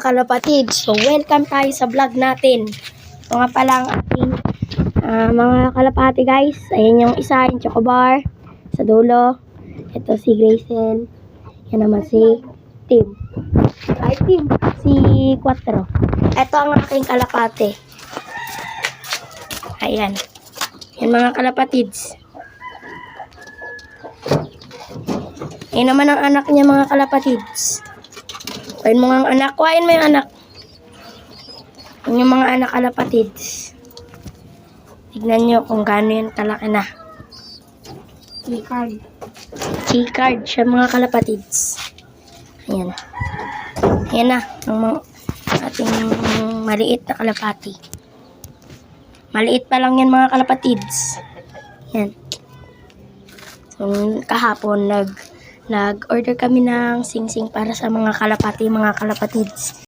kalapatid. So, welcome tayo sa vlog natin. Ito nga pala ang ating ah, mga kalapati guys. Ayan yung isa, yung chocobar. Sa dulo. Ito si Grayson. Yan naman si Tim. Ay, Tim. Si Quattro. Ito ang aking kalapate. Ayan. Yan mga kalapatids. Yan naman ang anak niya mga kalapatids. Kuhain mo nga ang anak. Kuhain mo yung anak. Yung mga anak kalapatids. Tignan nyo kung gaano yan kalaki na. Likard. G-card siya mga kalapatids. Ayan. Ayan na. Ang mga ating maliit na kalapati. Maliit pa lang yan mga kalapatids. Yan. So, kahapon nag nag-order kami ng sing-sing para sa mga kalapati, mga kalapatids.